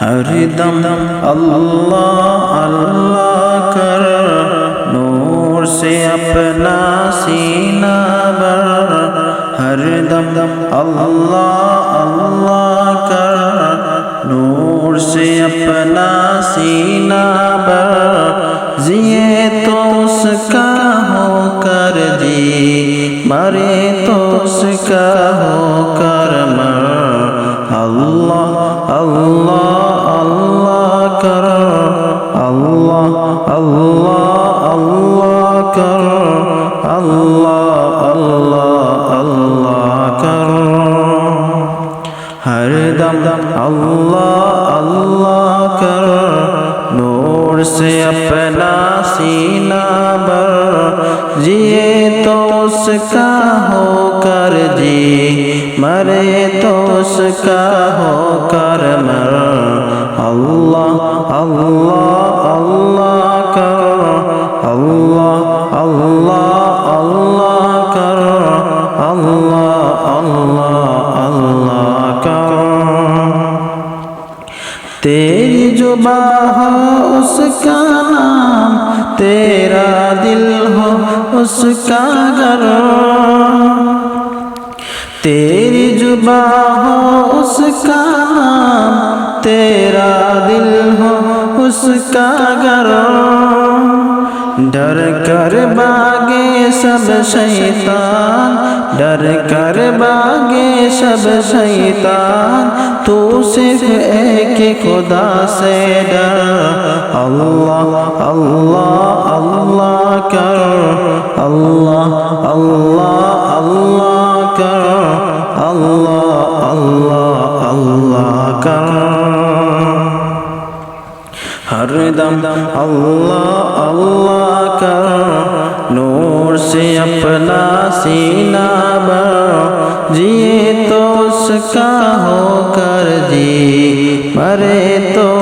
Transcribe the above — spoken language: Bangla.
हरिदम अल्लाह अल्लाह कर नूर से अपना सीना भर हरदम अल्लाह अल्लाह कर नूर से अपना सीना भर जिए तो उसका हो कर जी मरे तो उसका हो कर मर আল্লাহ আল্লাহ আল্লাহ কর আল্লাহ আল্লাহ আল্লাহ কর আল্লাহ আল্লাহ আল্লাহ কর হরদম আল্লাহ আল্লাহ কর নূর সে আপনা সিনা বর জিয়ে তো उसका होकर जी मरे तो उसका हो कर मर अल्लाह अल्लाह अल्लाह कर अल्लाह अल्लाह अल्लाह कर अल्लाह अल्लाह अल्लाह कर तेरी जुबा हो उसका नाम तेरा दिल हो उसका घर तेरी जुबा हो उसका नाम तेरा दिल हो उसका गरो डर कर बागे सब शैतान डर कर बागे सब शैतान तू सिर्फ एक खुदा से डर अल्लाह अल्लाह अल्लाह कर अल्लाह अल्लाह अल्लाह कर अल्लाह ہر دم اللہ اللہ کا نور سے اپنا سینہ جیے تو اس کا ہو کر جی مرے تو